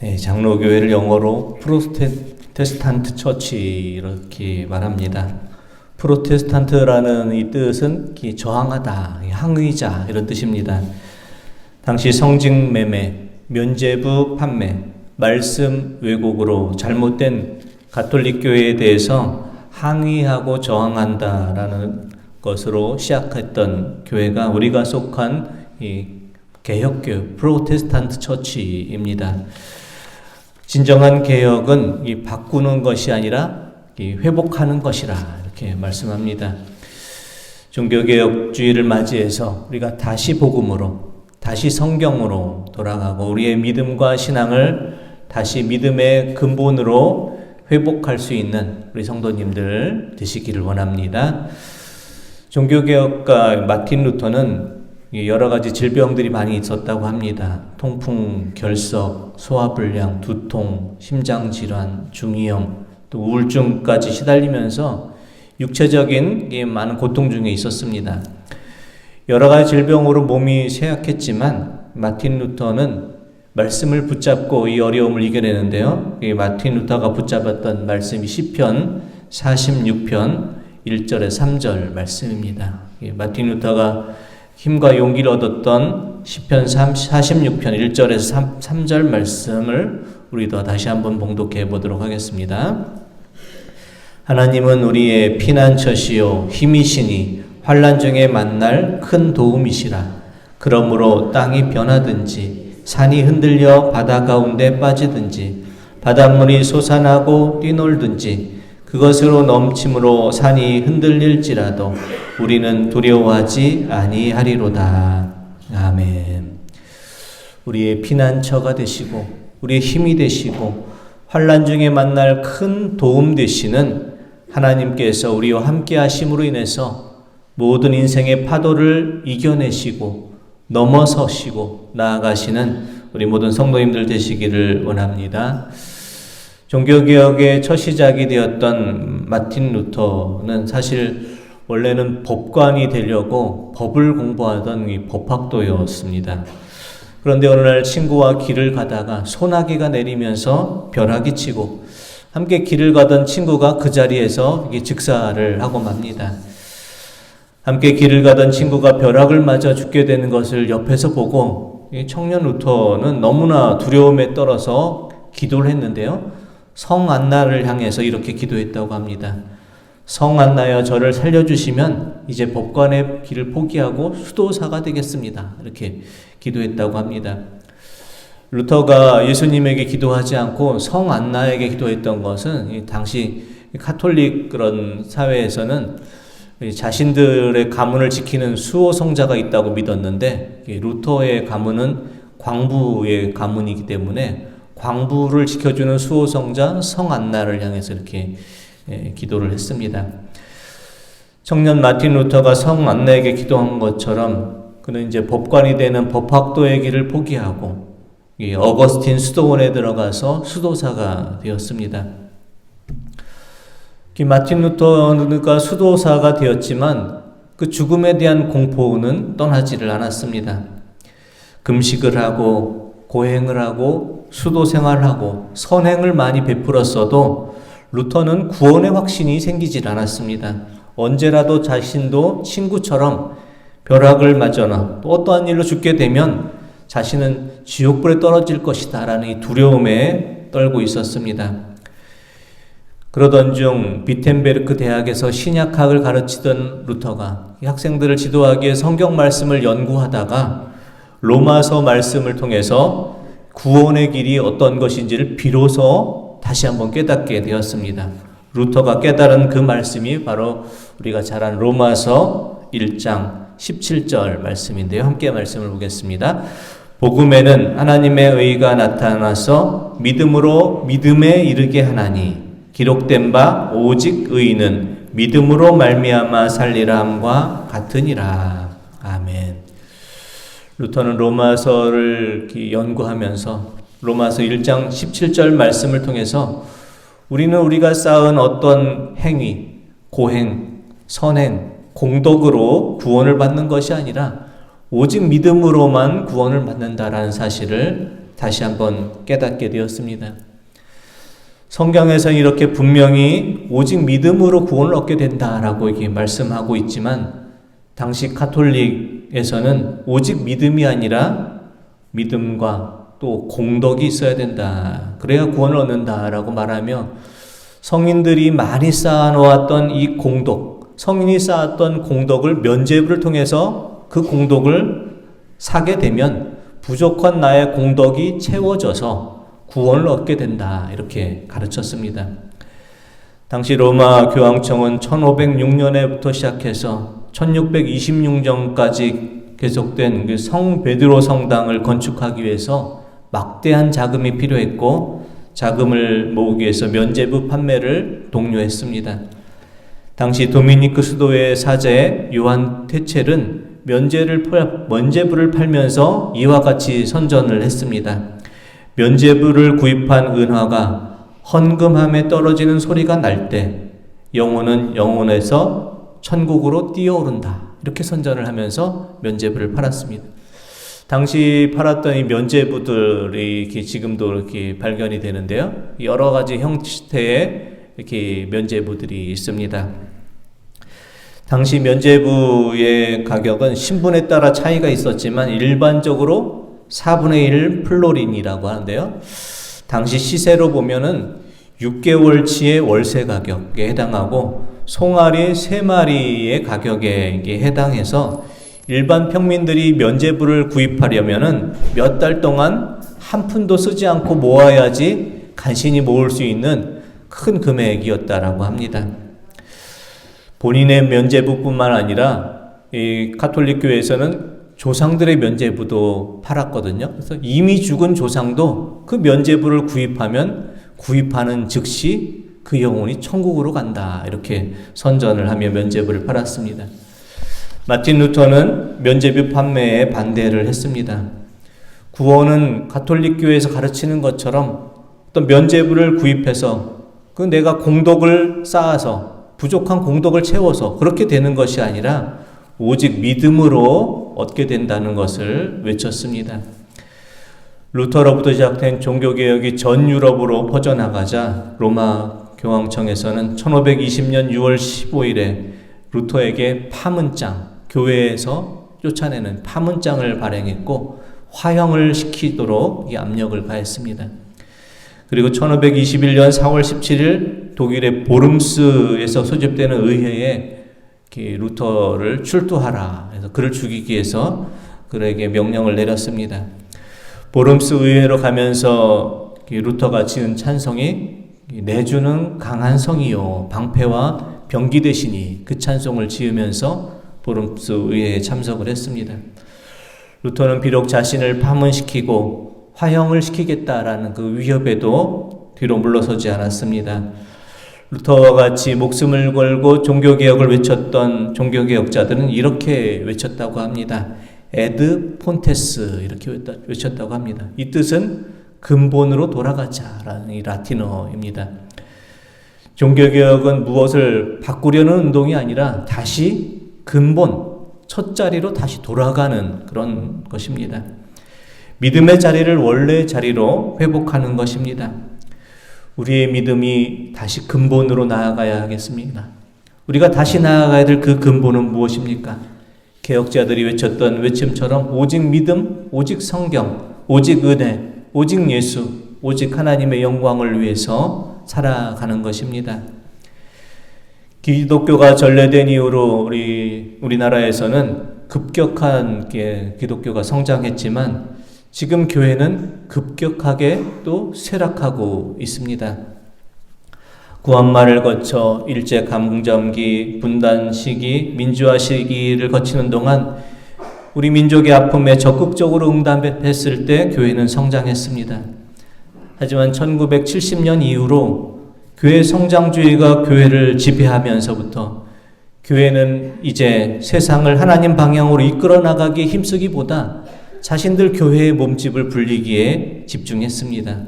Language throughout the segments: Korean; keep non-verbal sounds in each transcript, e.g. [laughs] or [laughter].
네, 장로교회를 영어로 프로테스탄트 처치 이렇게 말합니다. 프로테스탄트라는 이 뜻은 이 저항하다, 이 항의자 이런 뜻입니다. 당시 성직 매매, 면죄부 판매, 말씀 왜곡으로 잘못된 가톨릭 교회에 대해서 항의하고 저항한다라는 것으로 시작했던 교회가 우리가 속한 이 개혁교 프로테스탄트 처치입니다. 진정한 개혁은 이 바꾸는 것이 아니라 이 회복하는 것이라 이렇게 말씀합니다. 종교개혁주의를 맞이해서 우리가 다시 복음으로, 다시 성경으로 돌아가고 우리의 믿음과 신앙을 다시 믿음의 근본으로 회복할 수 있는 우리 성도님들 되시기를 원합니다. 종교개혁가 마틴 루터는 여러 가지 질병들이 많이 있었다고 합니다. 통풍, 결석, 소화불량, 두통, 심장질환, 중이염, 또 우울증까지 시달리면서 육체적인 많은 고통 중에 있었습니다. 여러 가지 질병으로 몸이 쇠약했지만 마틴 루터는 말씀을 붙잡고 이 어려움을 이겨내는데요. 이 마틴 루터가 붙잡았던 말씀이 시편 46편 1절에 3절 말씀입니다. 마틴 루터가 힘과 용기를 얻었던 시편 46편 1절에서 3, 절 말씀을 우리도 다시 한번 봉독해 보도록 하겠습니다. 하나님은 우리의 피난처시요 힘이시니 환란 중에 만날 큰 도움이시라. 그러므로 땅이 변하든지 산이 흔들려 바다 가운데 빠지든지 바닷물이 솟아나고 뛰놀든지 그것으로 넘침으로 산이 흔들릴지라도 우리는 두려워하지 아니하리로다. 아멘. 우리의 피난처가 되시고 우리의 힘이 되시고 환란 중에 만날 큰 도움 되시는 하나님께서 우리와 함께 하심으로 인해서 모든 인생의 파도를 이겨내시고 넘어서시고 나아가시는 우리 모든 성도님들 되시기를 원합니다. 종교개혁의 첫 시작이 되었던 마틴 루터는 사실 원래는 법관이 되려고 법을 공부하던 이 법학도였습니다. 그런데 어느 날 친구와 길을 가다가 소나기가 내리면서 벼락이 치고 함께 길을 가던 친구가 그 자리에서 즉사를 하고 맙니다. 함께 길을 가던 친구가 벼락을 맞아 죽게 되는 것을 옆에서 보고 청년 루터는 너무나 두려움에 떨어서 기도를 했는데요. 성 안나를 향해서 이렇게 기도했다고 합니다. 성 안나여 저를 살려주시면 이제 법관의 길을 포기하고 수도사가 되겠습니다. 이렇게 기도했다고 합니다. 루터가 예수님에게 기도하지 않고 성 안나에게 기도했던 것은 당시 카톨릭 그런 사회에서는 자신들의 가문을 지키는 수호 성자가 있다고 믿었는데 루터의 가문은 광부의 가문이기 때문에 광부를 지켜주는 수호성자 성안나를 향해서 이렇게 예, 기도를 했습니다. 청년 마틴 루터가 성안나에게 기도한 것처럼 그는 이제 법관이 되는 법학도의 길을 포기하고 어거스틴 수도원에 들어가서 수도사가 되었습니다. 마틴 루터가 수도사가 되었지만 그 죽음에 대한 공포는 떠나지를 않았습니다. 금식을 하고 고행을 하고 수도 생활하고 선행을 많이 베풀었어도 루터는 구원의 확신이 생기질 않았습니다. 언제라도 자신도 친구처럼 벼락을 맞거나 또 어떠한 일로 죽게 되면 자신은 지옥불에 떨어질 것이다 라는 이 두려움에 떨고 있었습니다. 그러던 중 비텐베르크 대학에서 신약학을 가르치던 루터가 학생들을 지도하기 위해 성경 말씀을 연구하다가 로마서 말씀을 통해서 구원의 길이 어떤 것인지를 비로소 다시 한번 깨닫게 되었습니다. 루터가 깨달은 그 말씀이 바로 우리가 잘 아는 로마서 1장 17절 말씀인데요. 함께 말씀을 보겠습니다. 복음에는 하나님의 의가 나타나서 믿음으로 믿음에 이르게 하나니 기록된 바 오직 의는 믿음으로 말미암아 살리라 함과 같으니라. 루터는 로마서를 연구하면서 로마서 1장 17절 말씀을 통해서 우리는 우리가 쌓은 어떤 행위, 고행, 선행, 공덕으로 구원을 받는 것이 아니라 오직 믿음으로만 구원을 받는다라는 사실을 다시 한번 깨닫게 되었습니다. 성경에서 이렇게 분명히 오직 믿음으로 구원을 얻게 된다라고 이렇게 말씀하고 있지만 당시 카톨릭 에서는 오직 믿음이 아니라 믿음과 또 공덕이 있어야 된다. 그래야 구원을 얻는다라고 말하며 성인들이 많이 쌓아놓았던 이 공덕, 성인이 쌓았던 공덕을 면죄부를 통해서 그 공덕을 사게 되면 부족한 나의 공덕이 채워져서 구원을 얻게 된다. 이렇게 가르쳤습니다. 당시 로마 교황청은 1506년에부터 시작해서 1626년까지 계속된 그 성 베드로 성당을 건축하기 위해서 막대한 자금이 필요했고 자금을 모으기 위해서 면제부 판매를 독려했습니다. 당시 도미니크 수도의 사제 요한 테첼은 면제를 면제부를 팔면서 이와 같이 선전을 했습니다. 면제부를 구입한 은화가 헌금함에 떨어지는 소리가 날 때 영혼은 영혼에서 천국으로 뛰어오른다. 이렇게 선전을 하면서 면제부를 팔았습니다. 당시 팔았던 이 면제부들이 이렇게 지금도 이렇게 발견이 되는데요. 여러 가지 형태의 이렇게 면제부들이 있습니다. 당시 면제부의 가격은 신분에 따라 차이가 있었지만 일반적으로 4분의 1 플로린이라고 하는데요. 당시 시세로 보면은 6개월치의 월세 가격에 해당하고 송아리 3마리의 가격에 해당해서 일반 평민들이 면제부를 구입하려면은 몇 달 동안 한 푼도 쓰지 않고 모아야지 간신히 모을 수 있는 큰 금액이었다라고 합니다. 본인의 면제부뿐만 아니라 이 카톨릭 교회에서는 조상들의 면제부도 팔았거든요. 그래서 이미 죽은 조상도 그 면제부를 구입하면 구입하는 즉시 그 영혼이 천국으로 간다. 이렇게 선전을 하며 면제부를 팔았습니다. 마틴 루터는 면제부 판매에 반대를 했습니다. 구원은 가톨릭 교회에서 가르치는 것처럼 어떤 면제부를 구입해서 그 내가 공덕을 쌓아서 부족한 공덕을 채워서 그렇게 되는 것이 아니라 오직 믿음으로 얻게 된다는 것을 외쳤습니다. 루터로부터 시작된 종교개혁이 전 유럽으로 퍼져나가자 로마 교황청에서는 1520년 6월 15일에 루터에게 파문장, 교회에서 쫓아내는 파문장을 발행했고 화형을 시키도록 이 압력을 가했습니다. 그리고 1521년 4월 17일 독일의 보름스에서 소집되는 의회에 루터를 출두하라 해서 그를 죽이기 위해서 그에게 명령을 내렸습니다. 보름스 의회로 가면서 루터가 지은 찬송이 내주는 강한 성이요 방패와 병기 되시니 그 찬송을 지으면서 보름스 의회에 참석을 했습니다. 루터는 비록 자신을 파문시키고 화형을 시키겠다라는 그 위협에도 뒤로 물러서지 않았습니다. 루터와 같이 목숨을 걸고 종교개혁을 외쳤던 종교개혁자들은 이렇게 외쳤다고 합니다. 에드 폰테스 이렇게 외쳤다고 합니다. 이 뜻은 근본으로 돌아가자라는 이 라틴어입니다. 종교개혁은 무엇을 바꾸려는 운동이 아니라 다시 근본, 첫 자리로 다시 돌아가는 그런 것입니다. 믿음의 자리를 원래 자리로 회복하는 것입니다. 우리의 믿음이 다시 근본으로 나아가야 하겠습니다. 우리가 다시 나아가야 될 그 근본은 무엇입니까? 개혁자들이 외쳤던 외침처럼 오직 믿음, 오직 성경, 오직 은혜, 오직 예수, 오직 하나님의 영광을 위해서 살아가는 것입니다. 기독교가 전래된 이후로 우리 우리나라에서는 급격한 기독교가 성장했지만 지금 교회는 급격하게 또 쇠락하고 있습니다. 구한말을 거쳐 일제 감정기, 분단 시기, 민주화 시기를 거치는 동안 우리 민족의 아픔에 적극적으로 응답했을 때 교회는 성장했습니다. 하지만 1970년 이후로 교회 성장주의가 교회를 지배하면서부터 교회는 이제 세상을 하나님 방향으로 이끌어 나가기에 힘쓰기보다 자신들 교회의 몸집을 불리기에 집중했습니다.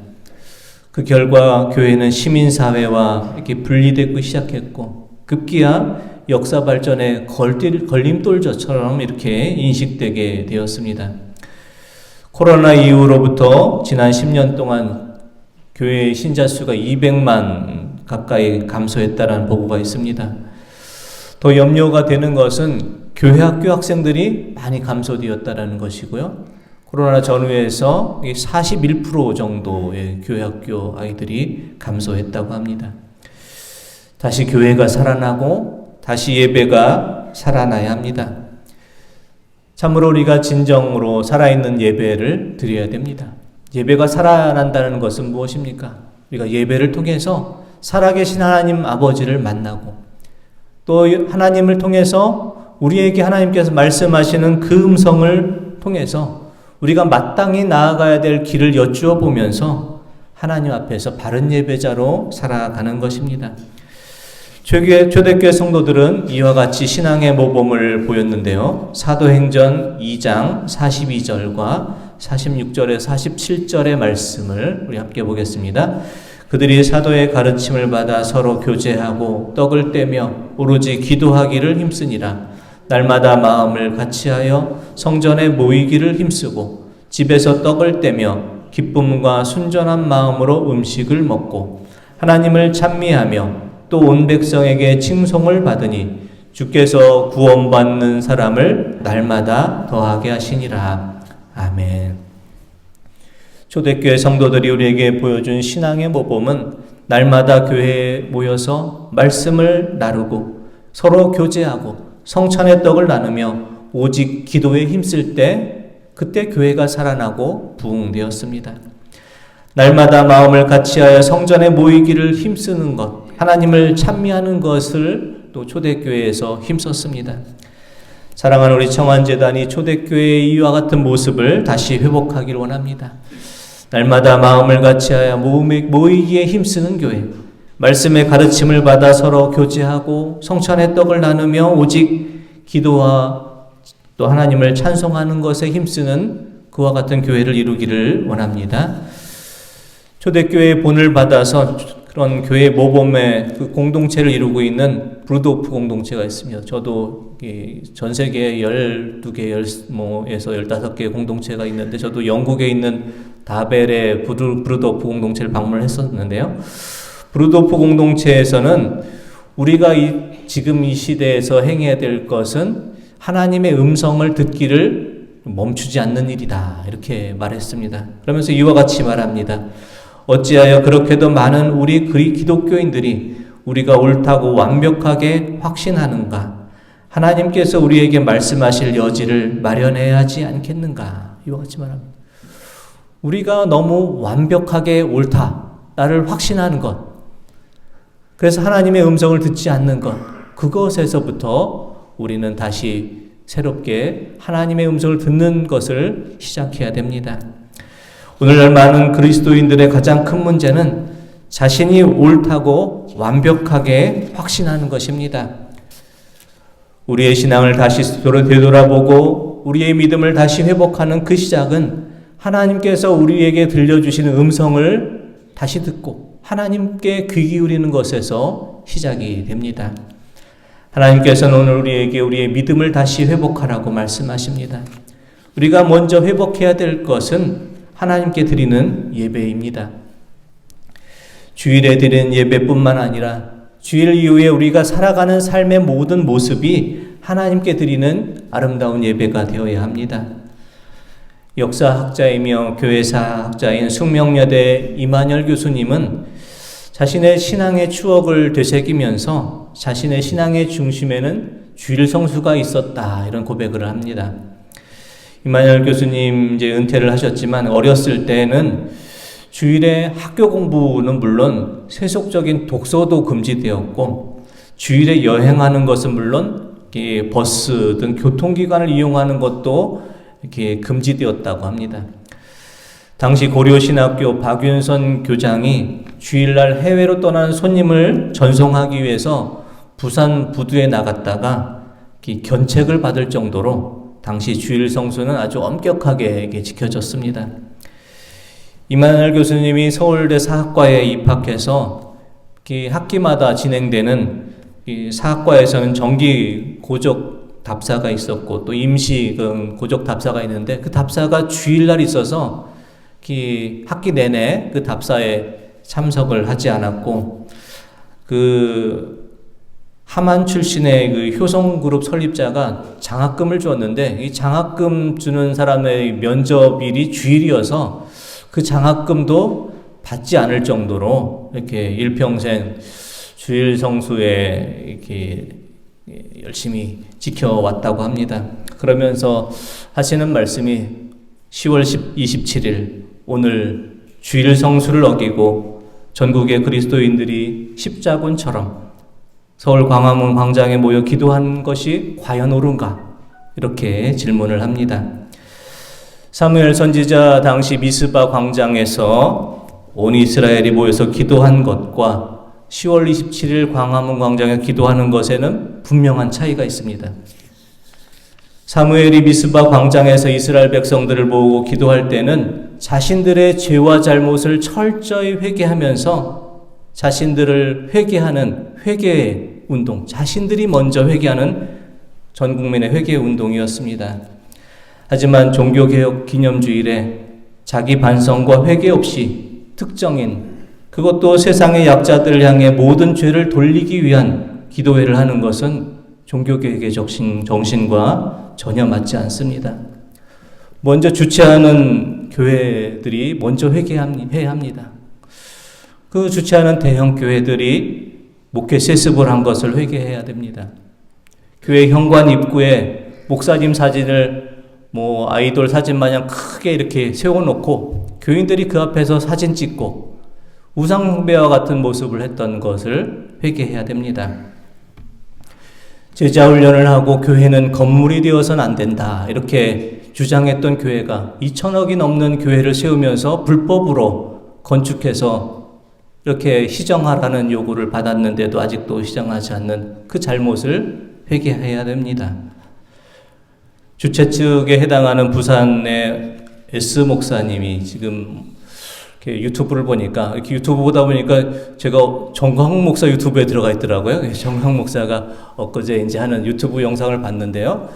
그 결과 교회는 시민사회와 이렇게 분리되고 시작했고 급기야 역사 발전의 걸림돌처럼 이렇게 인식되게 되었습니다. 코로나 이후로부터 지난 10년 동안 교회 신자 수가 200만 가까이 감소했다는 보고가 있습니다. 더 염려가 되는 것은 교회 학교 학생들이 많이 감소되었다는 것이고요. 코로나 전후에서 41% 정도의 교회 학교 아이들이 감소했다고 합니다. 다시 교회가 살아나고 다시 예배가 살아나야 합니다. 참으로 우리가 진정으로 살아있는 예배를 드려야 됩니다. 예배가 살아난다는 것은 무엇입니까? 우리가 예배를 통해서 살아계신 하나님 아버지를 만나고 또 하나님을 통해서 우리에게 하나님께서 말씀하시는 그 음성을 통해서 우리가 마땅히 나아가야 될 길을 여쭈어 보면서 하나님 앞에서 바른 예배자로 살아가는 것입니다. 초대, 초대교회 성도들은 이와 같이 신앙의 모범을 보였는데요. 사도행전 2장 42절과 46절에 47절의 말씀을 우리 함께 보겠습니다. 그들이 사도의 가르침을 받아 서로 교제하고 떡을 떼며 오로지 기도하기를 힘쓰니라. 날마다 마음을 같이하여 성전에 모이기를 힘쓰고 집에서 떡을 떼며 기쁨과 순전한 마음으로 음식을 먹고 하나님을 찬미하며 또 온 백성에게 칭송을 받으니 주께서 구원받는 사람을 날마다 더하게 하시니라. 아멘. 초대교회 성도들이 우리에게 보여준 신앙의 모범은 날마다 교회에 모여서 말씀을 나누고 서로 교제하고 성찬의 떡을 나누며 오직 기도에 힘쓸 때 그때 교회가 살아나고 부흥되었습니다. 날마다 마음을 같이하여 성전에 모이기를 힘쓰는 것, 하나님을 찬미하는 것을 또 초대교회에서 힘썼습니다. 사랑하는 우리 청안재단이 초대교회의 이와 같은 모습을 다시 회복하기를 원합니다. 날마다 마음을 같이하여 모이기에 힘쓰는 교회, 말씀의 가르침을 받아 서로 교제하고 성찬의 떡을 나누며 오직 기도와 또 하나님을 찬송하는 것에 힘쓰는 그와 같은 교회를 이루기를 원합니다. 초대교회의 본을 받아서 그런 교회 모범의 그 공동체를 이루고 있는 브루도프 공동체가 있습니다. 저도 전 세계 12개, 뭐에서 15개 공동체가 있는데 저도 영국에 있는 다벨의 브루도프 공동체를 방문을 했었는데요. 브루도프 공동체에서는 우리가 이, 지금 이 시대에서 행해야 될 것은 하나님의 음성을 듣기를 멈추지 않는 일이다. 이렇게 말했습니다. 그러면서 이와 같이 말합니다. 어찌하여 그렇게도 많은 우리 그리 기독교인들이 우리가 옳다고 완벽하게 확신하는가? 하나님께서 우리에게 말씀하실 여지를 마련해야 하지 않겠는가? 이와 같이 말합니다. 우리가 너무 완벽하게 옳다. 나를 확신하는 것. 그래서 하나님의 음성을 듣지 않는 것. 그것에서부터 우리는 다시 새롭게 하나님의 음성을 듣는 것을 시작해야 됩니다. 오늘날 많은 그리스도인들의 가장 큰 문제는 자신이 옳다고 완벽하게 확신하는 것입니다. 우리의 신앙을 다시 되돌아보고 우리의 믿음을 다시 회복하는 그 시작은 하나님께서 우리에게 들려주시는 음성을 다시 듣고 하나님께 귀 기울이는 것에서 시작이 됩니다. 하나님께서는 오늘 우리에게 우리의 믿음을 다시 회복하라고 말씀하십니다. 우리가 먼저 회복해야 될 것은 하나님께 드리는 예배입니다. 주일에 드리는 예배뿐만 아니라 주일 이후에 우리가 살아가는 삶의 모든 모습이 하나님께 드리는 아름다운 예배가 되어야 합니다. 역사학자이며 교회사학자인 숙명여대 이만열 교수님은 자신의 신앙의 추억을 되새기면서 자신의 신앙의 중심에는 주일 성수가 있었다 이런 고백을 합니다. 이만열 교수님 이제 은퇴를 하셨지만 어렸을 때는 주일에 학교 공부는 물론 세속적인 독서도 금지되었고 주일에 여행하는 것은 물론 버스 등 교통기관을 이용하는 것도 이렇게 금지되었다고 합니다. 당시 고려신학교 박윤선 교장이 주일날 해외로 떠난 손님을 전송하기 위해서 부산 부두에 나갔다가 견책을 받을 정도로 당시 주일 성수는 아주 엄격하게 지켜졌습니다. 이만열 교수님이 서울대 사학과에 입학해서 학기마다 진행되는 사학과에서는 정기 고적 답사가 있었고 또 임시 그 고족 답사가 있는데 그 답사가 주일날 있어서 그 학기 내내 그 답사에 참석을 하지 않았고 그 하만 출신의 그 효성그룹 설립자가 장학금을 주었는데 이 장학금 주는 사람의 면접일이 주일이어서 그 장학금도 받지 않을 정도로 이렇게 일평생 주일 성수에 이렇게 열심히 지켜왔다고 합니다. 그러면서 하시는 말씀이 10월 27일 오늘 주일 성수를 어기고 전국의 그리스도인들이 십자군처럼 서울 광화문 광장에 모여 기도한 것이 과연 옳은가? 이렇게 질문을 합니다. 사무엘 선지자 당시 미스바 광장에서 온 이스라엘이 모여서 기도한 것과 10월 27일 광화문 광장에 기도하는 것에는 분명한 차이가 있습니다. 사무엘이 미스바 광장에서 이스라엘 백성들을 모으고 기도할 때는 자신들의 죄와 잘못을 철저히 회개하면서 자신들을 회개하는 회개 운동, 자신들이 먼저 회개하는 전 국민의 회개 운동이었습니다. 하지만 종교개혁 기념주일에 자기 반성과 회개 없이 특정인 그것도 세상의 약자들을 향해 모든 죄를 돌리기 위한 기도회를 하는 것은 종교개혁의 정신, 정신과 전혀 맞지 않습니다. 먼저 주최하는 교회들이 먼저 회개해야 합니다. 그 주최하는 대형 교회들이 목회 세습을 한 것을 회개해야 됩니다. 교회 현관 입구에 목사님 사진을 뭐 아이돌 사진 마냥 크게 이렇게 세워놓고 교인들이 그 앞에서 사진 찍고 우상숭배와 같은 모습을 했던 것을 회개해야 됩니다. 제자 훈련을 하고 교회는 건물이 되어서는 안 된다. 이렇게 주장했던 교회가 2천억이 넘는 교회를 세우면서 불법으로 건축해서 이렇게 시정하라는 요구를 받았는데도 아직도 시정하지 않는 그 잘못을 회개해야 됩니다. 주최 측에 해당하는 부산의 S 목사님이 지금 유튜브를 보니까 이렇게 유튜브 보다 보니까 제가 정광 목사 유튜브에 들어가 있더라고요. [laughs] 정광 목사가 엊그제 이제 하는 유튜브 영상을 봤는데요.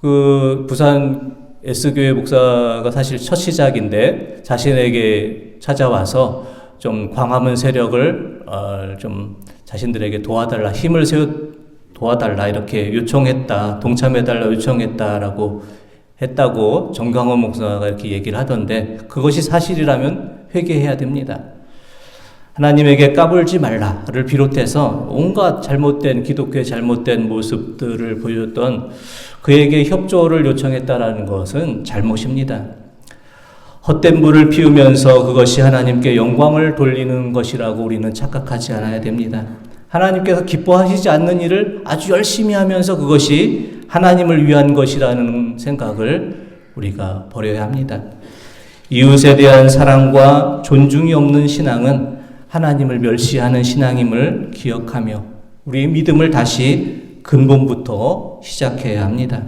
그 부산 S교회 목사가 사실 첫 시작인데 자신에게 찾아와서 좀 광화문 세력을 어, 좀 자신들에게 도와달라 힘을 세워 도와달라 이렇게 요청했다 동참해달라 요청했다라고 했다고 정강원 목사가 이렇게 얘기를 하던데 그것이 사실이라면 회개해야 됩니다. 하나님에게 까불지 말라를 비롯해서 온갖 잘못된 기독교의 잘못된 모습들을 보였던 그에게 협조를 요청했다라는 것은 잘못입니다. 헛된 불을 피우면서 그것이 하나님께 영광을 돌리는 것이라고 우리는 착각하지 않아야 됩니다. 하나님께서 기뻐하시지 않는 일을 아주 열심히 하면서 그것이 하나님을 위한 것이라는 생각을 우리가 버려야 합니다. 이웃에 대한 사랑과 존중이 없는 신앙은 하나님을 멸시하는 신앙임을 기억하며 우리의 믿음을 다시 근본부터 시작해야 합니다.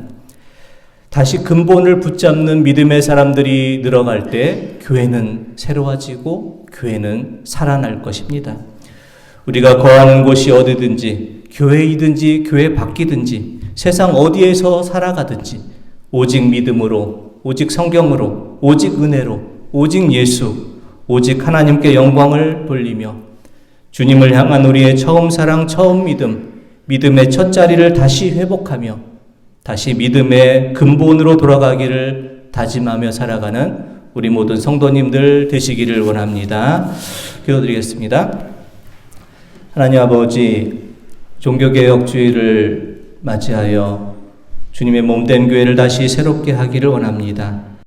다시 근본을 붙잡는 믿음의 사람들이 늘어갈 때 교회는 새로워지고 교회는 살아날 것입니다. 우리가 거하는 곳이 어디든지 교회이든지 교회 밖이든지 세상 어디에서 살아가든지 오직 믿음으로 오직 성경으로 오직 은혜로 오직 예수 오직 하나님께 영광을 돌리며 주님을 향한 우리의 처음 사랑 처음 믿음 믿음의 첫 자리를 다시 회복하며 다시 믿음의 근본으로 돌아가기를 다짐하며 살아가는 우리 모든 성도님들 되시기를 원합니다. 기도드리겠습니다. 하나님 아버지, 종교개혁주의를 맞이하여 주님의 몸된 교회를 다시 새롭게 하기를 원합니다.